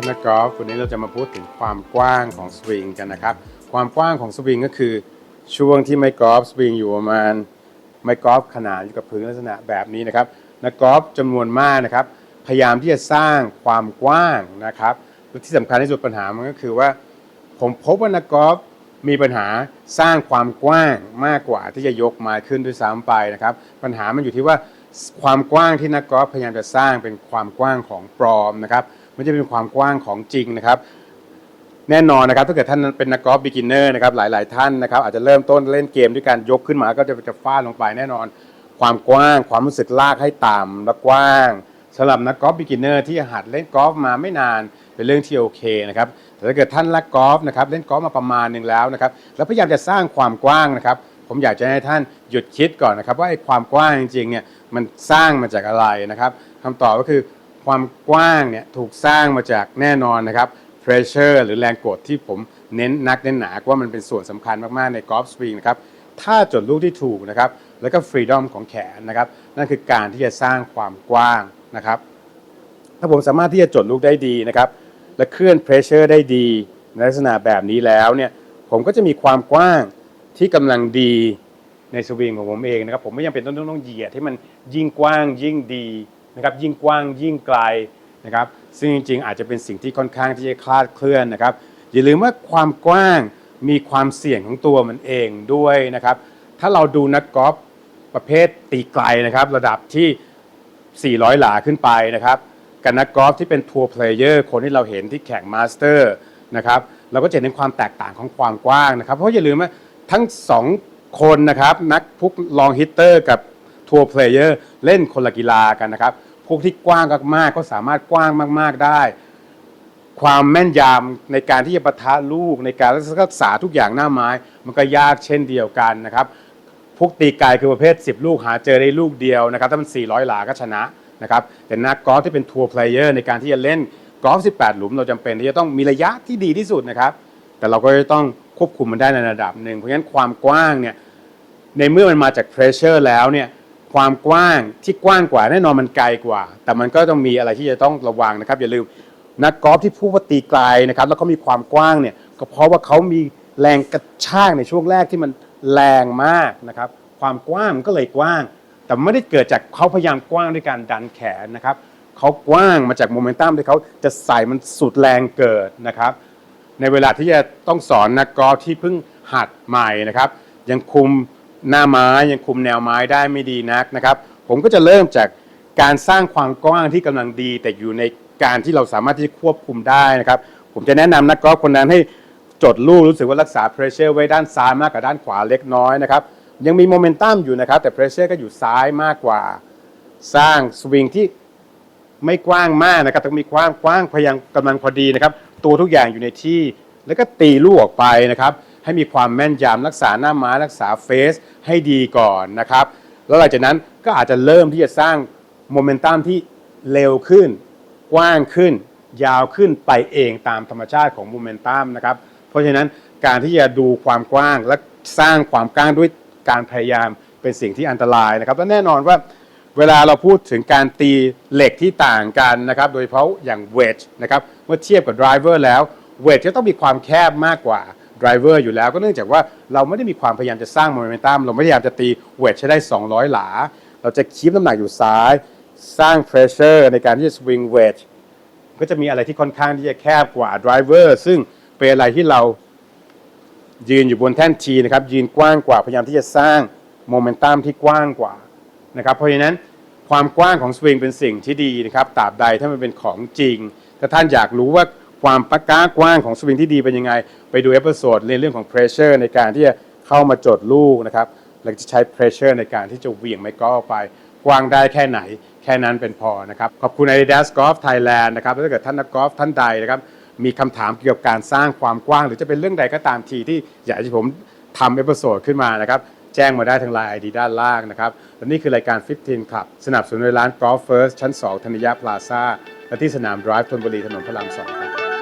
ท่านนักกอล์ฟวันนี้เราจะมาพูดถึงความกว้างของสวิงกันนะครับ ความกว้างของสวิงก็คือ ช่วงที่ไม้กอล์ฟสวิงอยู่ประมาณไม้กอล์ฟขนาดอยู่กับพื้นลักษณะแบบนี้นะครับนักกอล์ฟจำนวนมากนะครับ พยายามที่จะสร้างความกว้างนะครับและที่สำคัญที่สุดปัญหามันก็คือว่า ผมพบว่านักกอล์ฟมีปัญหาสร้างความกว้างมากกว่าที่จะยกม้ขึ้นด้วยซ้ำไปนะครับ ปัญหามันอยู่ที่ว่าความกว้างที่นักกอล์ฟพยายามจะสร้างเป็นความกว้างของปลอมนะครับ ไม่ใช่เป็นความกว้างของจริงนะครับ แน่นอนนะครับถ้าเกิดท่านเป็นนักกอล์ฟบิ๊กินเนอร์นะครับหลาย ๆ ท่านนะครับอาจจะเริ่มต้นเล่นเกมด้วยการยกขึ้นมาก็จะจะฟาดลงไปแน่นอน ความกว้าง ความรู้สึกลากให้ต่ำและกว้างสำหรับนักกอล์ฟบิ๊กินเนอร์ที่หัดเล่นกอล์ฟมาไม่นานเป็นเรื่องที่โอเคนะครับแต่ถ้าเกิดท่านรักกอล์ฟนะครับเล่นกอล์ฟมาประมาณหนึ่งแล้วนะครับแล้วพยายามจะสร้างความกว้างนะครับผมอยากจะให้ท่านหยุดคิดก่อนนะครับ ว่าไอ้ความกว้างจริงๆเนี่ยมันสร้างมาจากอะไรนะครับคำตอบก็คือ ความกว้างเนี่ยถูกสร้างมาจากแน่นอนนะครับ pressure หรือแรงกดที่ผมเน้นนักเน้นหนาว่ามันเป็นส่วนสำคัญมากๆในกอล์ฟสวิงนะครับถ้าจดลูกที่ถูกนะครับ แล้วก็ฟรีดอมของแขนนะครับ นั่นคือการที่จะสร้างความกว้างนะครับ ถ้าผมสามารถที่จะจดลูกได้ดีนะครับ และเคลื่อนเพรสเชอร์ได้ดีในลักษณะแบบนี้แล้วเนี่ย ผมก็จะมีความกว้างที่กำลังดีในสวิงของผมเองนะครับ ผมไม่จำเป็นต้องต้องต้องเหยียดให้มันยิ่งกว้างยิ่งดี นะครับยิ่งกว้างยิ่งไกลนะครับซึ่งจริงๆ อาจจะเป็นสิ่งที่ค่อนข้างที่จะคลาดเคลื่อนนะครับอย่าลืมว่าความกว้างมีความเสี่ยงของตัวมันเองด้วยนะครับถ้าเราดูนักกอล์ฟประเภทตีไกลนะครับระดับที่ 400 หลาขึ้นไปนะครับกับนักกอล์ฟที่เป็นทัวร์เพลเยอร์คนที่เราเห็นที่แข่งมาสเตอร์นะครับเราก็จะเห็นความแตกต่างของความกว้างนะครับ เพราะอย่าลืมว่าทั้งสองคนนะครับนักพุกลองฮิตเตอร์กับทัวร์เพลเยอร์เล่นคนละกีฬากันนะครับ พวกที่กว้างมากๆก็สามารถกว้างมาก ๆได้ ความแม่นยำในการที่จะปะทะลูกในการรักษาทุกอย่างหน้าไม้ มันก็ยากเช่นเดียวกันนะครับพวกตีไกลคือประเภท 10 ลูกหาเจอได้ลูกเดียวนะครับถ้ามัน 400 หลาก็ชนะนะครับแต่นักกอล์ฟที่เป็นทัวร์เพลเยอร์ในการที่จะเล่นกอล์ฟ 18 หลุม เราจำเป็นที่จะต้องมีระยะที่ดีที่สุดนะครับ แต่เราก็จะต้องควบคุมมันได้ในระดับหนึ่ง เพราะฉะนั้นความกว้างเนี่ย ในเมื่อมันมาจากเพรสเชอร์แล้วเนี่ย ความกว้างที่กว้างกว่าแน่นอนมันไกลกว่า แต่มันก็ต้องมีอะไรที่จะต้องระวังนะครับ อย่าลืมนักกอล์ฟที่พูดว่าตีไกลนะครับ แล้วเขามีความกว้างเนี่ยก็เพราะว่าเขามีแรงกระชากในช่วงแรกที่มันแรงมากนะครับ ความกว้างมันก็เลยกว้าง แต่ไม่ได้เกิดจากเขาพยายามกว้างด้วยการดันแขนนะครับเขากว้างมาจากโมเมนตัมที่เขาจะใส่มันสุดแรงเกิดนะครับ ในเวลาที่จะต้องสอนนักกอล์ฟที่เพิ่งหัดใหม่นะครับ ยังคุม หน้าไม้ยังคุมแนวไม้ได้ไม่ดีนักนะครับ ผมก็จะเริ่มจากการสร้างความกว้างที่กำลังดี แต่อยู่ในการที่เราสามารถที่จะควบคุมได้นะครับ ผมจะแนะนำนักกอล์ฟคนนั้นให้จดลูกรู้สึกว่ารักษาเพรสเชอร์ไว้ด้านซ้ายมากกว่าด้านขวาเล็กน้อยนะครับยังมีโมเมนตัมอยู่นะครับ แต่เพรสเชอร์ก็อยู่ซ้ายมากกว่า สร้างสวิงที่ไม่กว้างมากนะครับต้องมีกว้างกว้างพยายามกำลังพอดีนะครับ ตัวทุกอย่างอยู่ในที่ แล้วก็ตีลูกออกไปนะครับ ให้มีความแม่นยำรักษาหน้าม้ารักษาเฟสให้ดีก่อนนะครับ แล้วหลังจากนั้นก็อาจจะเริ่มที่จะสร้างโมเมนตัมที่เร็วขึ้น กว้างขึ้น ยาวขึ้นไปเองตามธรรมชาติของโมเมนตัมนะครับ เพราะฉะนั้นการที่จะดูความกว้างและสร้างความกว้างด้วยการพยายามเป็นสิ่งที่อันตรายนะครับและแน่นอนว่าเวลาเราพูดถึงการตีเหล็กที่ต่างกันนะครับ โดยเฉพาะอย่างเวทนะครับ เมื่อเทียบกับดรเวอร์แล้วเวทจะต้องมีความแคบมากกว่า ดรเวอร์อยู่แล้วก็เนื่องจากว่าเราไม่ได้มีความพยายามจะสร้างโมเมนตัมเราไม่ได้พยายามจะตีเวทใช้ได้ 200 หลา เราจะคีบน้ำหนักอยู่ซ้าย สร้างเพรสเชอร์ในการที่จะสวิงเวทก็จะมีอะไรที่ค่อนข้างที่จะแคบกว่าดรเวอร์ซึ่งเป็นอะไรที่เรายืนอยู่บนแท่นทีนะครับยืนกว้างกว่าพยายามที่จะสร้างโมเมนตัมที่กว้างกว่านะครับเพราะฉะนั้นความกว้างของสวิงเป็นสิ่งที่ดีนะครับตราบใดถ้ามันเป็นของจริง ถ้าท่านอยากรู้ว่า ความปากก้ากว้างของสวิงที่ดีเป็นยังไง ไปดูเอพิโซดในเรื่องของ pressure ในการที่จะเข้ามาจดลูกนะครับแล้วจะใช้ pressure ในการที่จะเหวี่ยงไม้กอล์ฟออกไป กว้างได้แค่ไหน แค่นั้นเป็นพอนะครับ ขอบคุณ Adidas Golf Thailand นะครับแล้วถ้าเกิดท่านนักกอล์ฟท่านใดนะครับมีคำถามเกี่ยวกับการสร้างความกว้าง หรือจะเป็นเรื่องใดก็ตามทีที่อยากให้ผมทำเอพิโซดขึ้นมานะครับแจ้งมาได้ทางไลน์ไอดีด้านล่างนะครับและนี่คือรายการ 15 Club สนับสนุนโดยร้าน Golf First ชั้น 2 ธนิยาพลาซ่า และที่สนาม Drive ธนบุรีถนนพระราม2ครับ